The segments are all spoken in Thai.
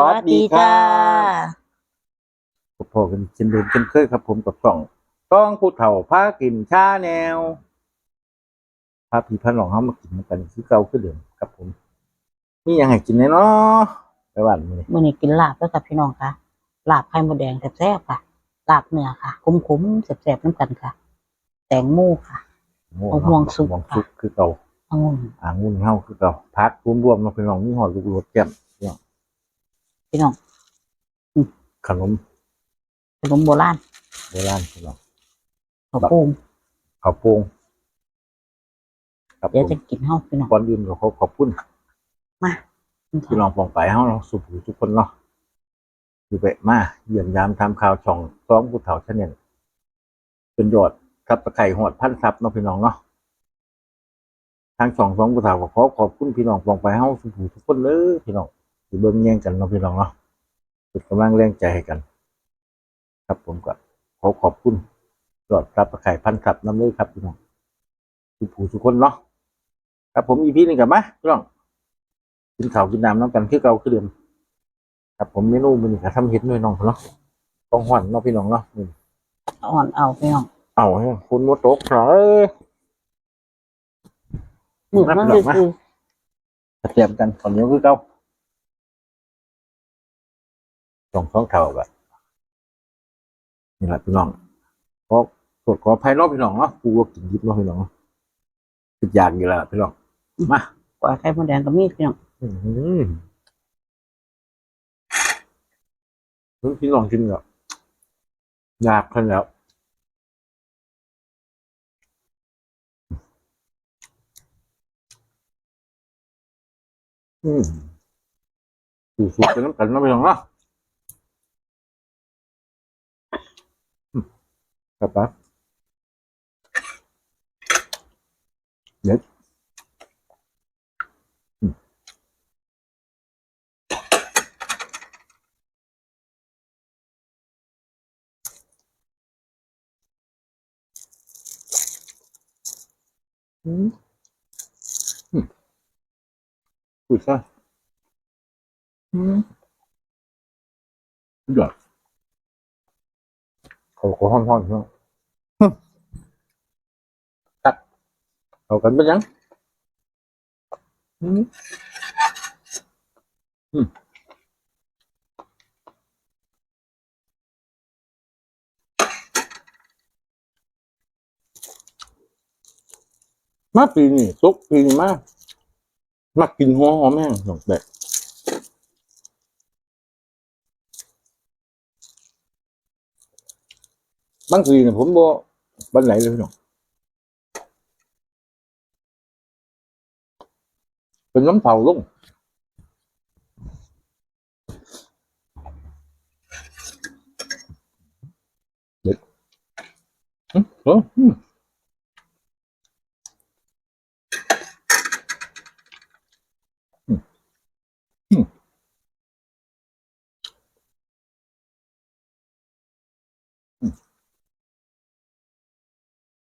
สวัสดีจ้าพอกันเช่นเดิมเช่นเคยครับผมกับช่องต้องผู้เฒ่าพากินชาแนวพาพี่พาน้องเฮามากินกันคือเก่าคือเดิมครับผมนี่ยังให้กินแน่เนาะไปบ้านมื้อนี้มื่อนี้กินลาบแล้วกับพี่น้องค่ะลาบไข่มดแดงแซ่บๆค่ะลาบเนื้อค่ะคุ้มๆแซ่บๆน้ำกันค่ะ แตงโมค่ะเอาห่วงสุกห่วงสุกคือเก่าองุ่นอ่างุ่นเฮาคือเก่าพักรวมๆเนาะพี่น้องมีหอดลูกรสแก้มเนี่ย พี่น้องขนมขนมโบราณโบราณพี่น้องข้าวโป่งข้าวโป่งครับผเดี๋ยวมจะกินเฮาพี่น้องก่อนอื่นก็ขอขอบคุณมากินพี่ข้าวน้องปองไปเฮาเนาะสุขทุกคนเนาะอยู่ไปมาเยี่ยมยามทำข่าวช่องซ้อมผู้เฒ่าชาแนลจนยอดทับตะไคร่หอดพันทับเนาะพี่น้องเนาะทางช่องซ้อมผู้เฒ่าก็ขอขอบคุณพี่น้องปองไปเฮาสุขทุกคนเลยพี่น้อง ที่เบิ่งแย่งกันเนาะพี่น้องเนาะเป็นกำลังแรงใจให้กัน ครับผมก็ขอขอบคุณยอดทับตะไคร่พันทับน้ำเลยครับพี่น้องทุกผู้ทุกคนเนาะครับผมอีพีนึงกลับมาพี่น้องกินข้าวกินน้ำน้ำกันคือเก่าคือเดิมครับผมเมนูมันนี่ก็ทำเห็ดด้วยน้องเนาะต้องหวานเนาะพี่น้องเนาะนี่อ่อนเอาพี่น้องเอาให้คุณมดตกเหรอหมึกมันรับหลัคืงอมาเตรียมกันตอนนี้คือเก่า ต้องท้องเท่าแบบนี่แหละพี่น้องขอสดขออภัยเนาะพี่น้องเนาะกูก็กินยิบเนาะพี่น้องเนาะติดอยากอยู่แล้วพี่น้องมากว่าไข่มดแดงก็มีพี่น้องอืมเพิ่งพี่ลองกินแล้วอยากขึ้นแล้วอืมสูสุดเป็นน้ำกันเนาะพี่น้องเนาะอืม ครับปั๊บเดี๋ยวอืมอืมอืมอุ้ยใช่ อืม เดือดเขาก็ห้อนๆเนาะตัดเอากันไปยังอืมอืมมาปีนี้ตกปีนี้มากมากินหัวหอมแม่งดอกแบบบางทีเนี่ยผมบ่บันไหนเลยพี่น้ องเป็นน้ำเผาลงเด็ดอืมเอออืมอืมอืม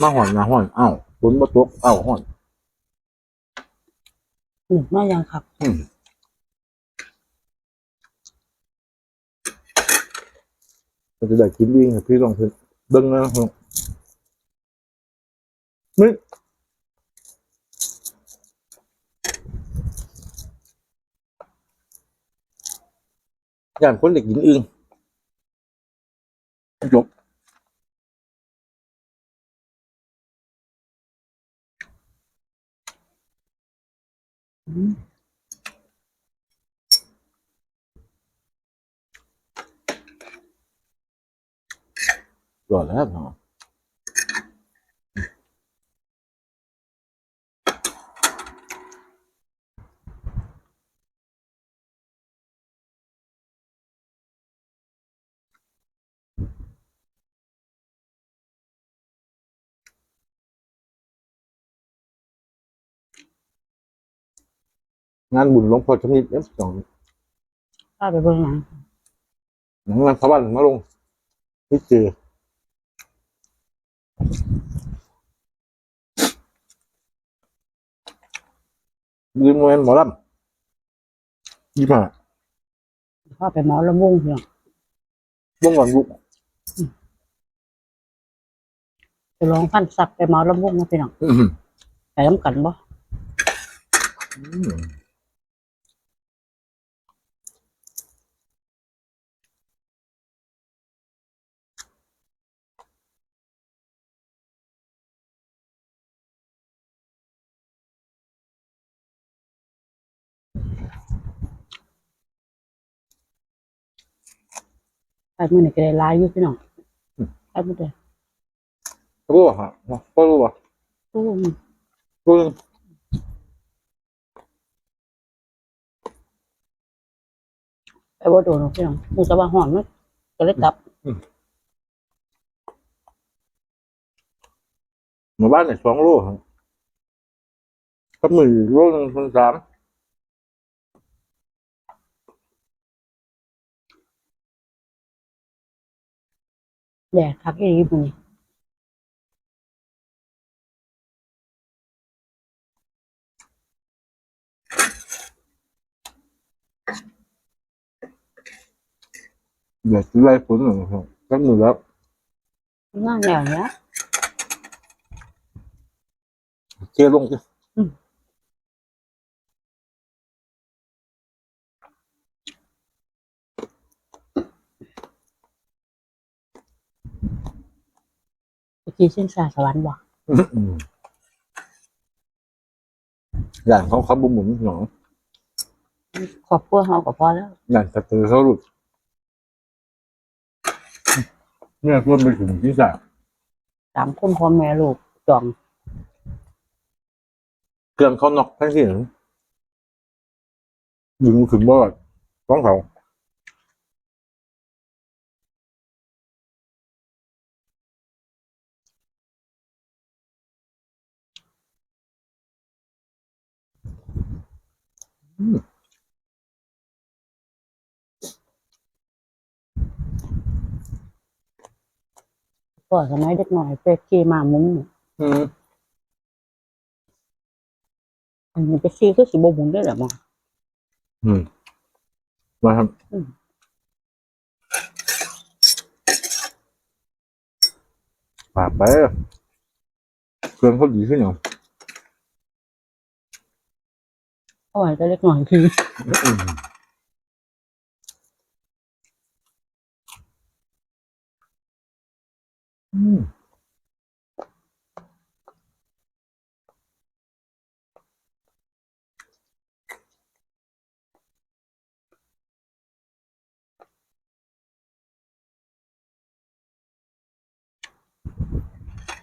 มหรอกเขาถอดเพราะว่าไผ่เลยพี่น้องบานเท่าห้อนหอนมาหอนมาหอนเอ้าฝนมาตกเอ้าหอนอืมมายังครับอืมก็จะได้กินดีครับพี่ลองเพิ่นเบิ้งนะครับนี่อย่างคนเด็กกินอึ่งจบ อืมก่อนแล้วเนาะ งานบุญหลวงพ่อชำนิดเนี่ยสองป้าไปเบิ่งหนังหนังงานพระวันมาลงนี่เจอยืนเงินหมอลำยี่ห้าป้าไปหมอลำวงพี่น้องวงก่อนลูกไปลองพันสักไปหมอลำวงนะพี่น้องอื้อหือไปน้ำกันบ่ อืมไปมื้อนี้ก็ได้หลายอยู่พี่น้องไปหมดเลยรู้ป่ะฮะก็รู้ป่ะตู้มรู้ไปบ่โดนหรอกพี่น้องมูจะว่าหอนมันก็เลยกลับหมู่บ้านเนี่ยสองโลครับก็มือโลหนึ่งคนสาม แดดคักอีหลีมื้อนี้เดี๋ยวไล่ฝนหนึ่งครับก็มือแล้ว น่าแนวเนี้ย เชี่ยลง จ้ะไปกินสิ้นสาสวรรค์บ่อืมอย่างเขาเขาบุหมุนหนองครอบครัวเฮาก็พอแล้วอย่างสะตือเขาหลุดเนี่ยรวมไปถึงที่สามสามคนพ่อแม่ลูกจองเครื่องเขานอกทั้งที่หนึ่งยิงถึงบ่อต้องเขา อืมก็สมัยเด็กน้อยไปขี่ม้ามุ้งอืมอันนี้ไปขี่คือสิบ่หมุนได้แหละหมออืมมาครับอืมปากไปเครื่องเขาดีขึ้นอย่าง เอาไว้แต่เล็กน้อยคือ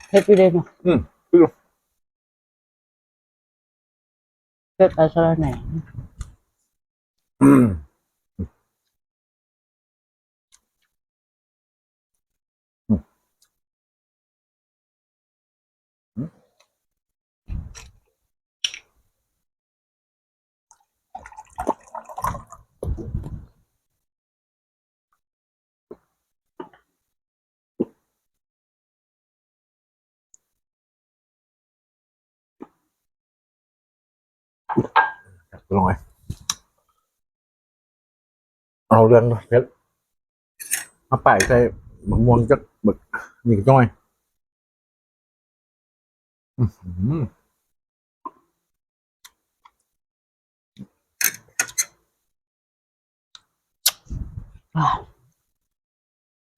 เฮ็ดอยู่เด้เนาะอืม เฮ็ดไปซะแล้วแหน่อื มอืมอืมลองไงเอาเรื่องเพชรมาป่ายใส่มะม่วงจักบึกนี่ก็จ้อยอื้อหือว้าว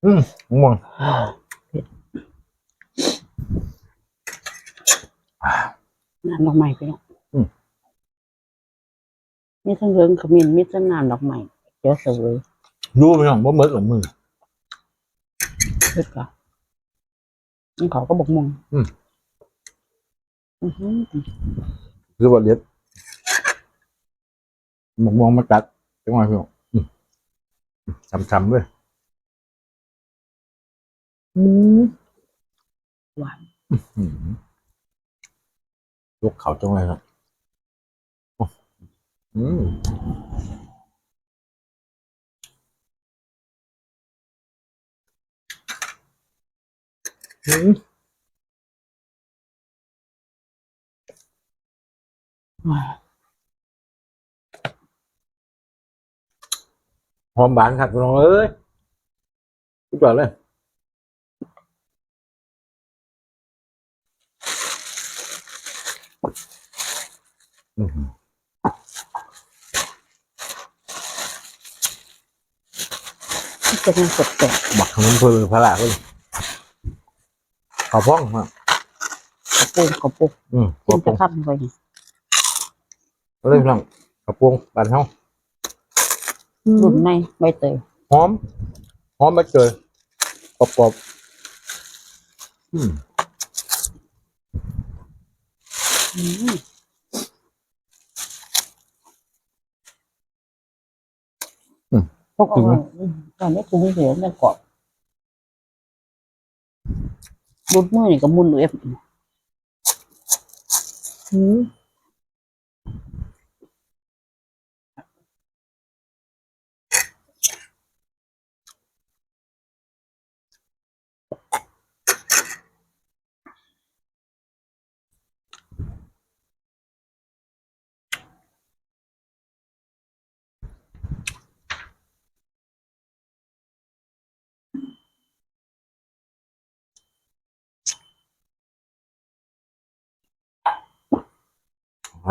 อืมม่วงน้ำดอกไม้พี่น้องอื มมีทั้งเหลืองขมิ้นมีทั้งน้ำดอกไม้เดี๋ยวเสวยดูไปหน่อยว่าเมิดหรือมือเฮ็ดก็มันเขาก็บอกมองอืม อือหือหรือว่าเล็ดมะม่วงมากัดจังหวะพี่น้องอืมช้ำๆด้วยอืมหวาน อืมยกเขาจังเลยครับ โอ้อืมอืมหอมบานครับคุณน้อง เกอย่างเลยอืมจะเป็นสดแสบบักขนเพลพระละเลยขอพ้องฮะกระปุกกระปุกอืมขกิอนพ้จะองข้ามไปนี่เรื่องของกระพวงบานเฮารุ่นในใบเตยหอมหอมมาเจอกรอบกรอบอืม อืม พวกเอาถึงไว้อืมตอนนี้ถุงเสียเนี่ยกรอบรุดมือนี่ก็มุนเอฟอืม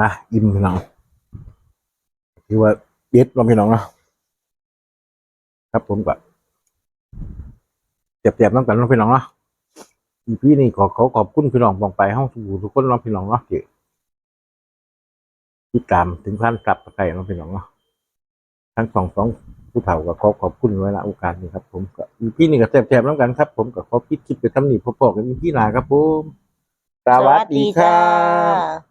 อะอิ่มพี่น้องคือว่าเด็ดเราพี่น้องเนาะครับผมก็เจ็บๆน้ำกันเนาะพี่น้องเนาะอีพี่นี่ขอขอขอบคุณพี่น้องบองไปห้องทุกทุกคนเนาะพี่น้องเนาะที่ติดตามถึงขั้นกลับไปไกลเนาะพี่น้องเนาะทั้งสองสองผู้เฒ่าก็ขอขอบคุณไว้ละโอกาสนี้ครับ ผมก็อีพี่นี่ก็แสบๆน้ำกันครับ ผมก็ขอคิดคิดไปทำหนีพอๆกันอีพี่หนาครับผมสวัสดีครับ